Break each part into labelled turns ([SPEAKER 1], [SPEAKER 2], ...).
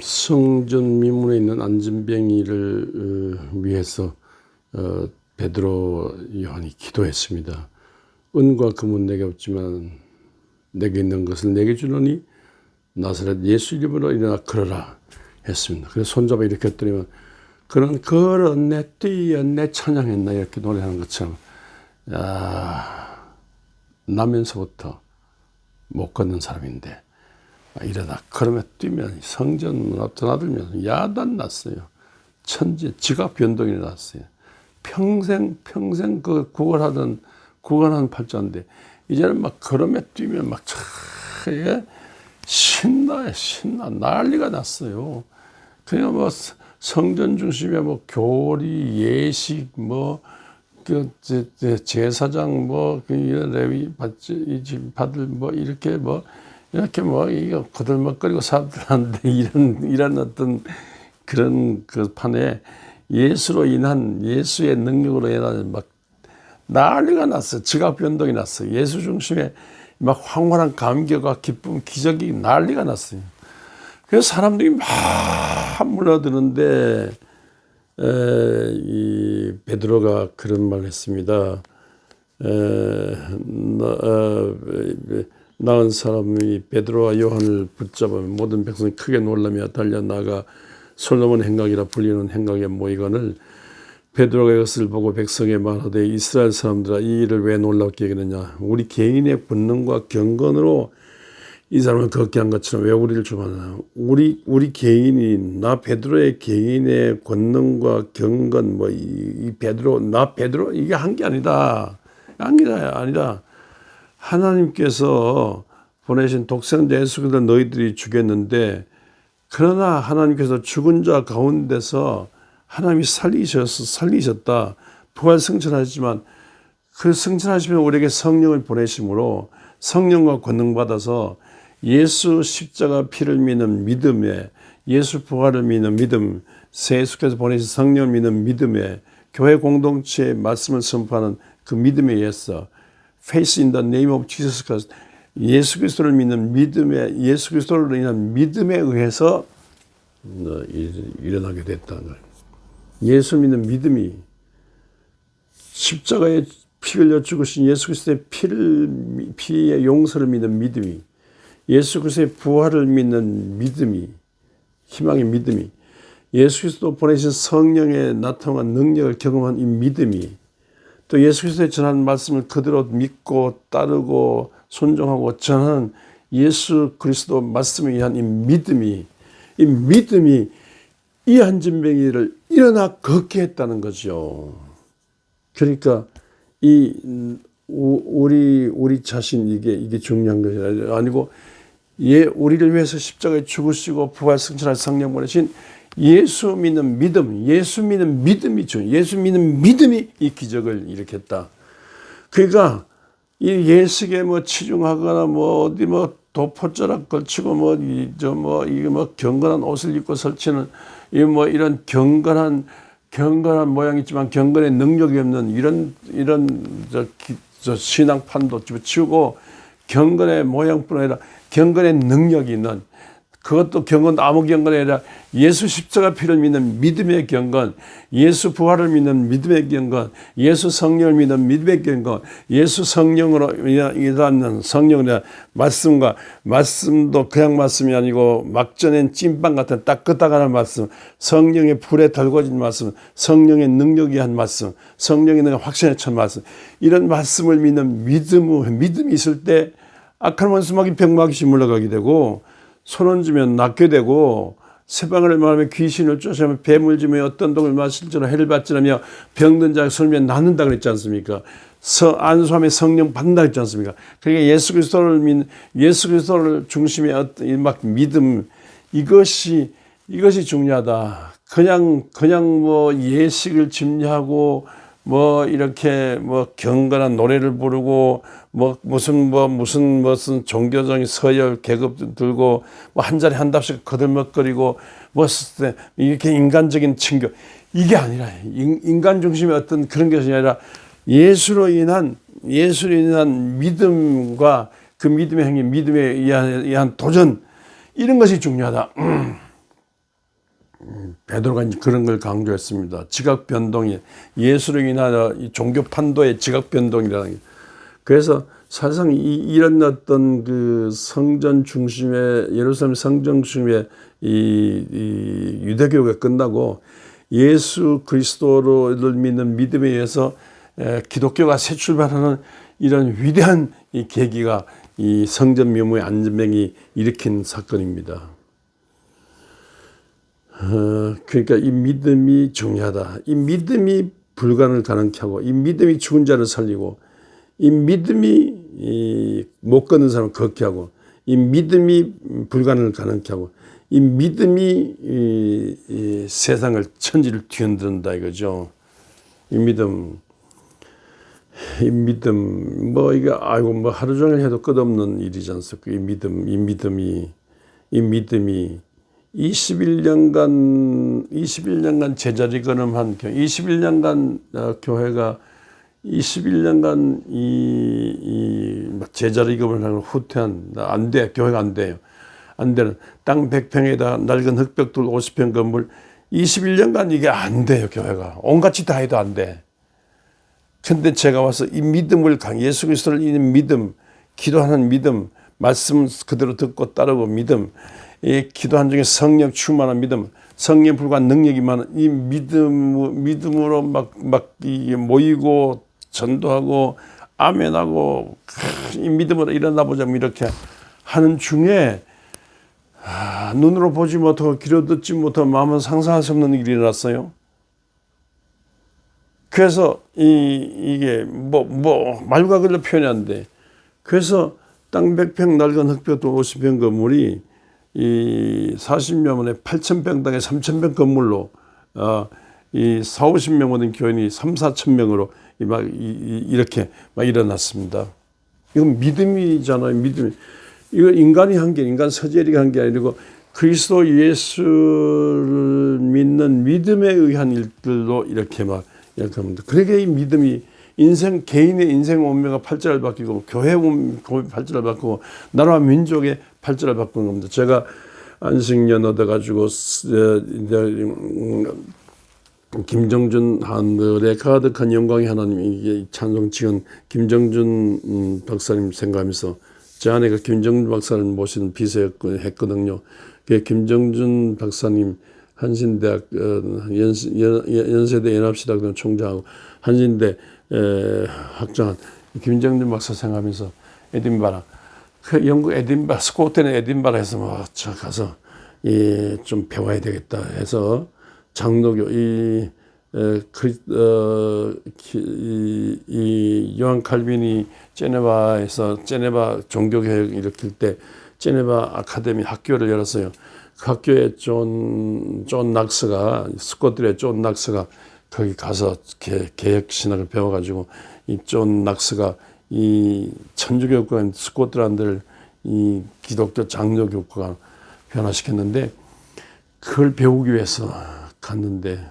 [SPEAKER 1] 성전 미문에 있는 안진뱅이를 어, 위해서 어, 베드로 요한이 기도했습니다. 은과 금은 내게 없지만 내게 있는 것을 내게 주노니 나사렛 예수 이름으로 일어나 걸어라 했습니다. 그래서 손잡아 이렇게 했더니만 내 뛰어 내 찬양했나 이렇게 노래하는 것처럼 야 나면서부터 못 걷는 사람인데 일어나 걸으며 뛰면 성전 문 앞 드나들면 야단 났어요. 천재 지각 변동이 났어요. 평생 평생 그 구걸하던 구걸하는 팔자인데 이제는 막 걸으며 뛰면 막 차, 이게 신나요 신나 난리가 났어요. 그냥 뭐 성전 중심에 뭐 교리 예식 뭐 그 제사장 뭐그 이런 레위 받지 받을 뭐 이렇게 뭐 이렇게 뭐 이거 거들먹거리고 사람들한테 이런 이런 어떤 그런 그 판에 예수로 인한 예수의 능력으로 인한 막 난리가 났어. 지각 변동이 났어. 예수 중심에 막 황홀한 감격과 기쁨, 기적이 난리가 났어요. 그래서 사람들이 막 몰려드는데 에, 이 베드로가 그런 말을 했습니다. 에, 나, 어, 나은 사람이 베드로와 요한을 붙잡아 모든 백성이 크게 놀라며 달려나가 솔로몬 행각이라 불리는 행각에 모이거늘 베드로가 이것을 보고 백성에 말하되 이스라엘 사람들아 이 일을 왜 놀랍게 여기느냐? 우리 개인의 본능과 경건으로 이 사람을 걷게 한 것처럼 왜 우리를 주하나 우리 우리 개인이 나 베드로의 개인의 권능과 경건 뭐이 이 베드로 나 베드로? 이게 한 게 아니다. 아니다 아니다 하나님께서 보내신 독생자 예수 그리스도 너희들이 죽였는데 그러나 하나님께서 죽은 자 가운데서 하나님이 살리셔서 살리셨다. 부활 승천하시지만 그 승천하시면 우리에게 성령을 보내심으로 성령과 권능 받아서 예수 십자가 피를 믿는 믿음에 예수 부활을 믿는 믿음, 새 예수께서 보내신 성령을 믿는 믿음에 교회 공동체의 말씀을 선포하는 그 믿음에 의해서 faith in the name of Jesus Christ 예수 그리스도를 믿는 믿음에 예수 그리스도로 인한 믿음에 의해서 어, 일어나게 됐다는 거예요. 예수 믿는 믿음이 십자가에 피 흘려 죽으신 예수 그리스도의 피를 피의 용서를 믿는 믿음이 예수 그리스도의 부활을 믿는 믿음이 희망의 믿음이 예수 그리스도 보내신 성령의 나타난 능력을 경험한 이 믿음이 또 예수 그리스도의 전한 말씀을 그대로 믿고 따르고 순종하고 전하는 예수 그리스도 말씀에 의한 이 믿음이 이 믿음이 이 한진뱅이를 일어나 걷게 했다는 거죠. 그러니까 이 우리 우리 자신 이게 이게 중요한 것이 아니고 예 우리를 위해서 십자가에 죽으시고 부활 승천할 성령 보내신 예수 믿는 믿음, 예수 믿는 믿음이죠. 예수 믿는 믿음이 이 기적을 일으켰다. 그러니까 이 예식에 뭐 치중하거나 뭐 어디 뭐 도포자락 걸치고 뭐이저뭐 이게 뭐 경건한 옷을 입고 설치는 이 뭐 이런 경건한 경건한 모양이지만 경건의 능력이 없는 이런 이런 저, 기, 저 신앙판도 치우고 경건의 모양뿐 아니라 경건의 능력이 있는 그것도 경건 아무 경건이 아니라 예수 십자가 피를 믿는 믿음의 경건, 예수 부활을 믿는 믿음의 경건, 예수 성령을 믿는 믿음의 경건, 예수 성령으로 일하는 성령의 말씀과 말씀도 그냥 말씀이 아니고 막전엔 찐빵 같은 따끈따끈한 말씀, 성령의 불에 달궈진 말씀, 성령의 능력이 한 말씀, 성령의 능력 확신에 찬 말씀, 이런 말씀을 믿는 믿음, 믿음이 있을 때 악한 원수막이 병막이 물러가게 되고 손 얹으면 낫게 되고 새방을 말하면 귀신을 쫓아면 뱀을 지며 어떤 독을 마실지라 해를 받지라며 병든 자가 설면 낫는다 그랬지 않습니까? 서, 안수함에 성령 받는다 그랬지 않습니까? 그러니까 예수 그리스도를 믿, 예수 그리스도를 중심에 어떤 막 믿음 이것이 이것이 중요하다. 그냥 그냥 뭐 예식을 집례하고 뭐 이렇게 뭐 경건한 노래를 부르고 뭐 무슨 뭐 무슨 무슨 종교적인 서열 계급 들고 뭐 한 자리 한 답씩 거들먹거리고 뭐 이렇게 인간적인 친교 이게 아니라 인간 중심의 어떤 그런 것이 아니라 예수로 인한 예수로 인한 믿음과 그 믿음의 행위, 믿음에 의한, 도전. 이런 것이 중요하다. 베드로가 그런 걸 강조했습니다. 지각 변동이 예수로 인하여 이 종교 판도의 지각 변동이라는 게. 그래서 사실상 이, 이런 어떤 그 성전 중심의 예루살렘 성전 중심의 이, 이 유대교가 끝나고 예수 그리스도를 믿는 믿음에 의해서 에, 기독교가 새 출발하는 이런 위대한 이 계기가 이 성전 묘무의 안전병이 일으킨 사건입니다. 어, 그러니까 이 믿음이 중요하다. 이 믿음이 불가능을 가능케 하고, 이 믿음이 죽은 자를 살리고, 이 믿음이 이 못 걷는 사람을 걷게 하고, 이 믿음이 불가능을 가능케 하고, 이 믿음이 이, 이 세상을 천지를 뒤흔든다 이거죠. 이 믿음, 이 믿음, 뭐 이게 아이고 뭐 하루 종일 해도 끝없는 일이지 않습니까? 이 믿음, 이 믿음이, 이 믿음이 21년간 21년간 제자리 걸음한 교회, 21년간 어, 교회가 21년간 이, 이 제자리 걸음을 후퇴한 안 돼, 교회가 안 돼요. 안 되는 땅 100평에다 낡은 흙벽돌 50평 건물 21년간 이게 안 돼요, 교회가. 온갖 짓다 해도 안 돼. 근데 제가 와서 이 믿음을 강, 예수 그리스도를 믿는 믿음, 기도하는 믿음, 말씀 그대로 듣고 따르고 믿음, 이 기도한 중에 성령 충만한 믿음, 성령 불과한 능력이 많은 이 믿음, 믿음으로 막, 막 모이고 전도하고 아멘하고 이 믿음으로 일어나 보자 뭐 이렇게 하는 중에 아, 눈으로 보지 못하고 귀로 듣지 못하고 마음은 상상할 수 없는 일이 일어났어요. 그래서 이 이게 뭐뭐 뭐, 말과 글로 표현이 안 돼. 그래서 땅 100평 낡은 흙벽도 50평 건물이 이 40년 만에 8,000평 땅에 3,000평 건물로 어, 이 4, 50명 오는 교인이 3, 4천 명으로 막 이, 이렇게 막 일어났습니다. 이건 믿음이잖아요. 믿음. 이거 인간이 한 게 인간 서재리가 한게 아니고 그리스도 예수를 믿는 믿음에 의한 일들로 이렇게 막 이렇게 합니다. 그러게 이 믿음이 인생 개인의 인생 운명가 팔자를 바뀌고 교회 팔자를 바꾸고 나라와 민족의 팔자를 바꾸는 겁니다. 제가 안식년 얻어가지고 이제 김정준 한들의 가득한 영광의 하나님 이게 찬송 지은 김정준 음, 박사님 생각하면서 제 아내가 김정준 박사를 모시는 비서했거든요. 그 김정준 박사님 한신대학 어, 연세대 연합시대학교 총장하고 한신대 학장한 김정준 박사 생각하면서 에딘바라 그 영국 에딘바 스코트는 에딘바라에서 뭐저 가서 이 좀 배워야 되겠다 해서 장로교 이 에, 그, 어, 이, 이 요한 칼빈이 제네바에서 제네바 종교개혁 일으킬 때 제네바 아카데미 학교를 열었어요. 그 학교에 존, 존 낙스가, 스코틀의 존 낙스가 거기 가서 개, 개혁 신학을 배워가지고 이 존 낙스가 이 천주교권 스코틀란드를 이 기독교 장로 교과가 변화시켰는데 그걸 배우기 위해서 갔는데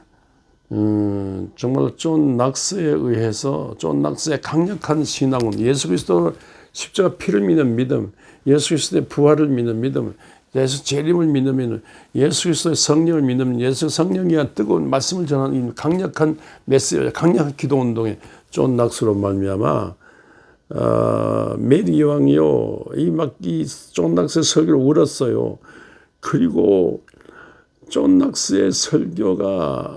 [SPEAKER 1] 음, 정말 존 낙스에 의해서 존 낙스의 강력한 신앙은 예수 그리스도를 십자가 피를 믿는 믿음, 예수 그리스도의 부활을 믿는 믿음, 예수 재림을 믿으면 예수 그리스도의 성령을 믿으면 예수 성령이 뜨거운 말씀을 전하는 강력한 메시지, 강력한 기도 운동에 존 낙스로 말미암아 어, 메리 왕이요. 이 막이 존 낙스의 설교를 울었어요. 그리고 존 낙스의 설교가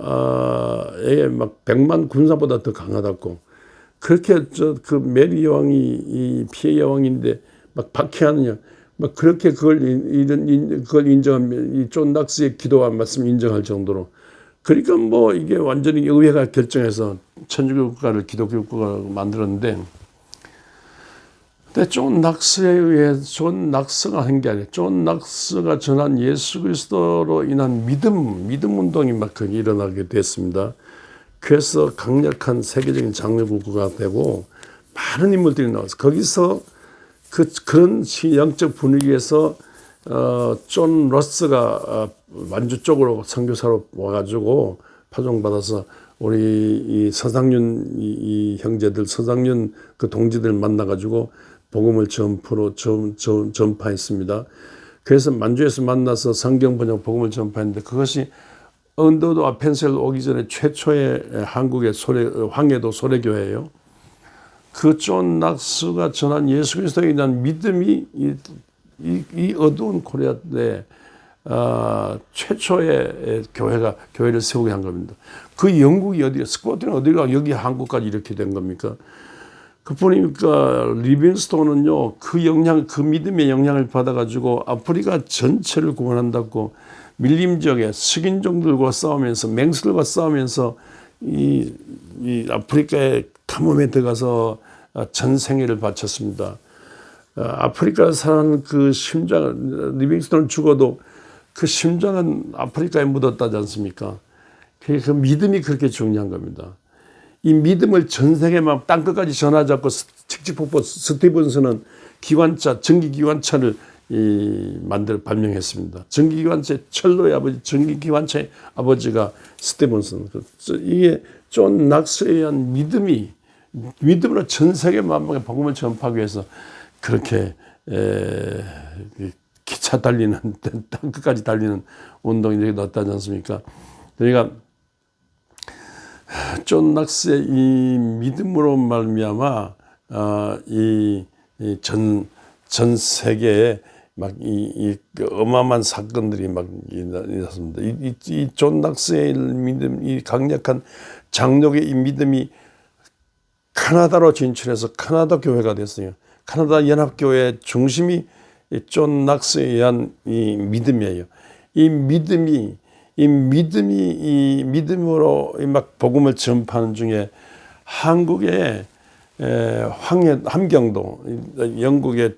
[SPEAKER 1] 아, 막 백만 군사보다 더 강하다고. 그렇게 저 그 메리 여왕이 이 피해 여왕인데 막 박해하느냐. 막 그렇게 그걸 이런 그걸 인정하면 이 존 낙스의 기도와 말씀 인정할 정도로. 그러니까 뭐 이게 완전히 의회가 결정해서 천주교 국가를 기독교 국가로 만들었는데 근데 존 낙스에 의해 존 낙스가 한 게 아니에요. 존 낙스가 전한 예수 그리스도로 인한 믿음, 믿음 운동이 막 일어나게 됐습니다. 그래서 강력한 세계적인 장르국가가 되고 많은 인물들이 나와서 거기서 그 그런 영적 분위기에서 어, 존 러스가 어, 만주 쪽으로 선교사로 와가지고 파송받아서 우리 이 서상윤 이, 이 형제들 서상윤 그 동지들 만나가지고 복음을 전프로 전, 전, 전파했습니다. 그래서 만주에서 만나서 성경 번역 복음을 전파했는데 그것이 언더도 펜셀 오기 전에 최초의 한국의 소래, 황해도 소래교회예요. 그존 낙스가 전한 예수 그리스도에 대한 믿음이 이, 이, 이 어두운 코리아에 어, 최초의 교회가 교회를 세우게 한 겁니다. 그 영국이 어디가 스코틀랜드 어디가 여기 한국까지 이렇게 된 겁니까? 그 보니까 리빙스톤은요 그 영향 그 믿음의 영향을 받아가지고 아프리카 전체를 구원한다고 밀림 지역에 식인종들과 싸우면서 맹수들과 싸우면서 이, 이 아프리카의 탐험에 들어가서 전 생애를 바쳤습니다. 어, 아프리카 사는 그 심장 리빙스톤은 죽어도 그 심장은 아프리카에 묻었다지 않습니까? 그, 그 믿음이 그렇게 중요한 겁니다. 이 믿음을 전 세계만 땅 끝까지 전하자고 칙칙폭포 스티븐스는 기관차 전기기관차를 이 만들 발명했습니다. 전기기관차의 철로의 아버지, 전기기관차의 아버지가 스티븐슨. 이게 존 낙스에 의한 믿음이 믿음으로 전 세계 만방에 복음을 전파하기 위해서 그렇게 에, 기차 달리는 땅 끝까지 달리는 운동이 이렇게 났다지 않습니까? 그러니까 존 낙스의 이 믿음으로 말미암아 어, 이전 전 세계에 막이 그 어마어마한 사건들이 막 일어났습니다. 이존 낙스의 믿음, 이 강력한 장력의 이 믿음이 카나다로 진출해서 카나다 교회가 됐어요. 카나다 연합교회 중심이 존 낙스에 의한 이 믿음이에요. 이 믿음이 이 믿음이 이 믿음으로 막 복음을 전파하는 중에 한국의 황해 함경도 영국의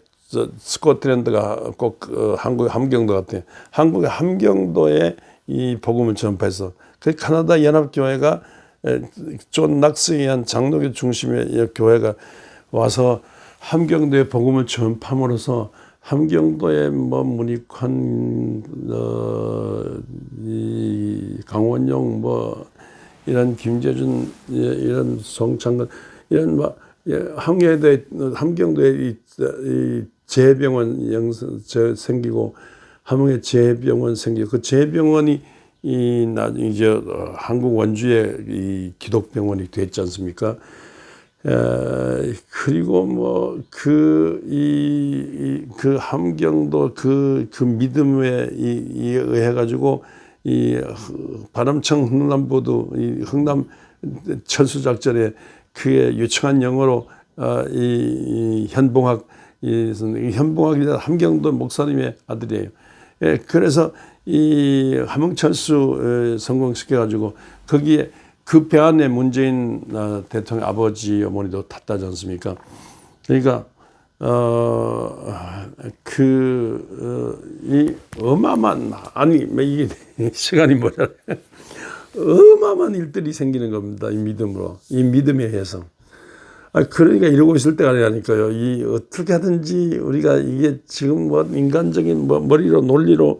[SPEAKER 1] 스코틀랜드가 꼭 어, 한국의 함경도 같아요. 한국의 함경도에 이 복음을 전파해서 그 카나다 연합교회가 존 낙스에 의한 장로교 중심의 교회가 와서 함경도에 복음을 전파함으로써 함경도에 뭐 문익환 어, 이 강원용 뭐 이런 김재준 예, 이런 송창근 이런 뭐 예, 함경도에 함경도에 이, 이 재병원 영성 생기고 함흥에 재병원 생기고 그 재병원이 이 나중에 이제 어, 한국 원주의 이 기독병원이 됐지 않습니까? 에, 그리고 뭐그이그 함경도 그, 그 믿음에 이, 이 의해 가지고 이 바람청 흥남보도 이 흥남 철수작전에 그의 유창한 영어로 어, 이, 이 현봉학 이 현봉학이 함경도 목사님의 아들이에요. 예, 그래서 이 함흥철수 성공시켜 가지고 거기에 그 배 안에 문재인 어, 대통령 아버지 어머니도 탔다지 않습니까? 그러니까 어그 어, 어마어마한 아니 뭐 이게 시간이 뭐냐 어마어마한 일들이 생기는 겁니다. 이 믿음으로 이 믿음에 의해서. 아, 그러니까 이러고 있을 때가 아니라니까요. 이 어떻게 하든지 우리가 이게 지금 뭐 인간적인 뭐 머리로 논리로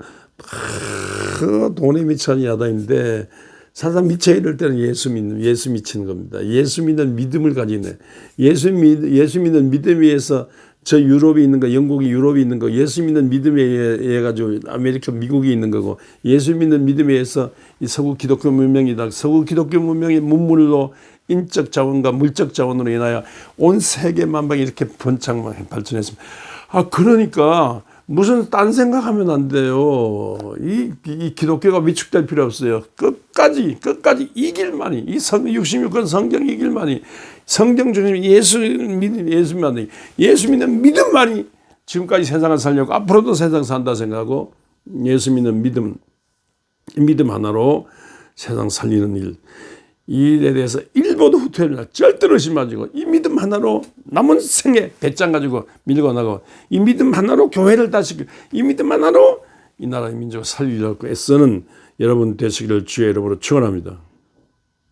[SPEAKER 1] 그 돈에 미치는 야단인데 사람 미쳐 이럴 때는 예수 믿는 예수 미치는 겁니다. 예수 믿는 믿음을 가지네. 예수 믿 예수 믿는 믿음 위에서 저 유럽에 있는 거, 영국이 유럽에 있는 거, 예수 믿는 믿음에 의해 가지고 아메리카, 미국이 있는 거고, 예수 믿는 믿음에 의해서 이 서구 기독교 문명이다. 서구 기독교 문명의 문물로 인적 자원과 물적 자원으로 인하여 온 세계 만방이 이렇게 번창 발전했습니다. 아, 그러니까 무슨 딴 생각하면 안 돼요. 이, 이 기독교가 위축될 필요 없어요. 끝까지, 끝까지 이길만이, 이 성, 66권 성경 이길만이, 성경 중심 예수 믿는, 예수 믿는, 예수 믿는 믿음만이 지금까지 세상을 살려고 앞으로도 세상 산다 생각하고 예수 믿는 믿음, 믿음 하나로 세상 살리는 일. 이 일에 대해서 일보도 후퇴를 절대로 심하지고 이 믿음 하나로 남은 생에 배짱 가지고 밀고 나가고 이 믿음 하나로 교회를 다시고 이 믿음 하나로 이 나라의 민족을 살리려고 애쓰는 여러분 되시기를 주의 이름으로 축원합니다.